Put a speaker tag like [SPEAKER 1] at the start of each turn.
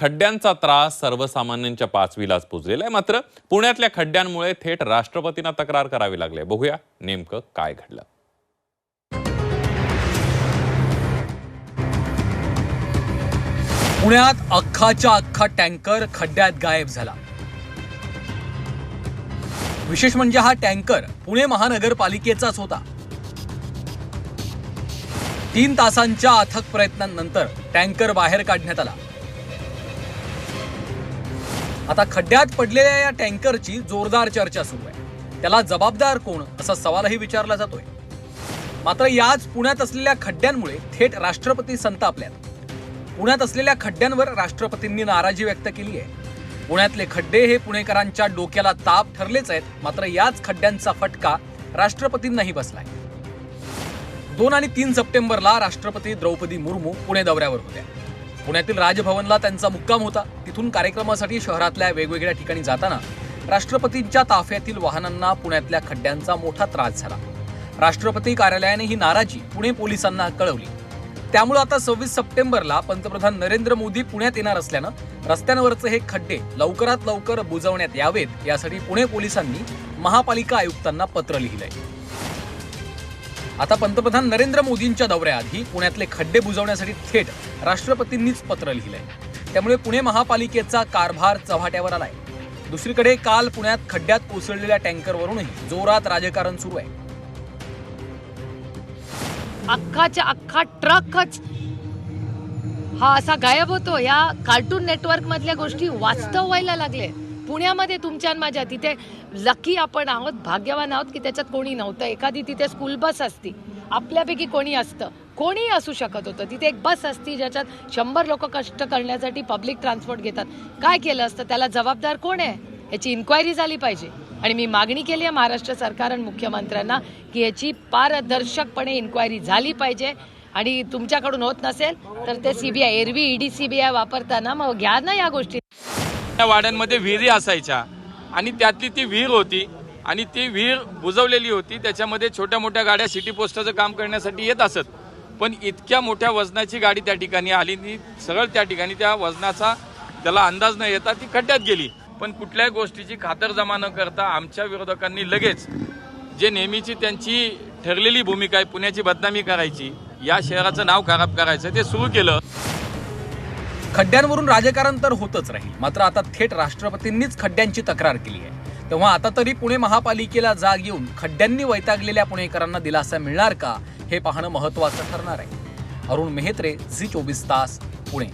[SPEAKER 1] खड्ड्यांचा त्रास सर्वसामान्यांच्या पाचवीलाच पुजलेला आहे. मात्र पुण्यातल्या खड्ड्यांमुळे थेट राष्ट्रपतींना तक्रार करावी लागली बघूया नेमकं काय घडलं.
[SPEAKER 2] पुण्यात अख्खाच्या अख्खा टँकर खड्ड्यात गायब झाला. विशेष म्हणजे हा टँकर पुणे महानगरपालिकेचाच होता. तीन तासांच्या अथक प्रयत्नांनंतर टँकर बाहेर काढण्यात आला. आता खड्ड्यात पडलेल्या या टँकरची जोरदार चर्चा सुरू आहे. त्याला जबाबदार कोण असा सवालही विचारला जातोय. मात्र याच पुण्यात असलेल्या खड्ड्यांमुळे थेट राष्ट्रपती संतापल्यात. पुण्यात असलेल्या खड्ड्यांवर राष्ट्रपतींनी नाराजी व्यक्त केली आहे. पुण्यातले खड्डे हे पुणेकरांच्या डोक्याला ताप ठरलेच आहेत मात्र याच खड्ड्यांचा फटका राष्ट्रपतींनाही बसलाय. दोन आणि तीन सप्टेंबरला राष्ट्रपती द्रौपदी मुर्मू पुणे दौऱ्यावर होत्या. पुण्यातील राजभवनला त्यांचा मुक्काम होता. तिथून कार्यक्रमासाठी शहरातल्या वेगवेगळ्या ठिकाणी जाताना राष्ट्रपतींच्या ताफ्यातील वाहनांना पुण्यातल्या खड्ड्यांचा मोठा त्रास झाला. राष्ट्रपती कार्यालयाने ही नाराजी पुणे पोलिसांना कळवली. त्यामुळे आता सव्वीस सप्टेंबरला पंतप्रधान नरेंद्र मोदी पुण्यात येणार असल्यानं रस्त्यांवरचे हे खड्डे लवकरात लवकर बुजवण्यात यावेत यासाठी पुणे पोलिसांनी महापालिका आयुक्तांना पत्र लिहिलंय. आता पंतप्रधान नरेंद्र मोदींच्या दौऱ्याआधी पुण्यातले खड्डे बुजवण्यासाठी थेट राष्ट्रपतींनीच पत्र लिहिलंय. त्यामुळे पुणे महापालिकेचा कारभार चव्हाट्यावर आलाय. दुसरीकडे काल पुण्यात खड्ड्यात कोसळलेल्या टँकरवरूनही जोरात राजकारण सुरू आहे.
[SPEAKER 3] अख्खाच्या अख्खा ट्रकच हा असा गायब होतो. या कार्टून नेटवर्क मधल्या गोष्टी वास्तव व्हायला लागले पुण्यामध्ये तुमच्या माझ्या तिथे लकी आपण आहोत भाग्यवान आहोत की त्याच्यात कोणी नव्हतं. एखादी तिथे स्कूल बस असती. आपल्यापैकी कोणी असतं. कोणीही असू शकत होतं. तिथे एक बस असती ज्याच्यात शंभर लोक कष्ट करण्यासाठी पब्लिक ट्रान्सपोर्ट घेतात. काय केलं असतं? त्याला जबाबदार कोण आहे? याची इन्क्वायरी झाली पाहिजे. आणि मी मागणी केली आहे महाराष्ट्र सरकार आणि मुख्यमंत्र्यांना की याची पारदर्शकपणे इन्क्वायरी झाली पाहिजे. आणि तुमच्याकडून होत नसेल तर ते सीबीआय एरवी ईडी सीबीआय वापरताना मग घ्या ना या गोष्टी.
[SPEAKER 4] त्या वाड्यांमध्ये विहिरी असायच्या. आणि त्यातली ती विहीर होती आणि ती विहीर बुजवलेली होती. त्याच्यामध्ये छोट्या मोठ्या गाड्या सिटी पोस्टाचं काम करण्यासाठी येत असत. पण इतक्या मोठ्या वजनाची गाडी त्या ठिकाणी आली ती सरळ त्या ठिकाणी त्या वजनाचा त्याला अंदाज न येता ती खड्ड्यात गेली. पण कुठल्याही गोष्टीची खातरजमा न करता आमच्या विरोधकांनी लगेच जे नेहमीची त्यांची ठरलेली भूमिका आहे पुण्याची बदनामी करायची या शहराचं नाव खराब करायचं ते सुरू केलं.
[SPEAKER 2] खड्ड्यांवरून राजकारण तर होतच राहील. मात्र आता थेट राष्ट्रपतींनीच खड्ड्यांची तक्रार केली आहे. तेव्हा आता तरी पुणे महापालिकेला जाग येऊन खड्ड्यांनी वैतागलेल्या पुणेकरांना दिलासा मिळणार का हे पाहणं महत्वाचं ठरणार आहे. अरुण मेहत्रे झी चोवीस तास पुणे.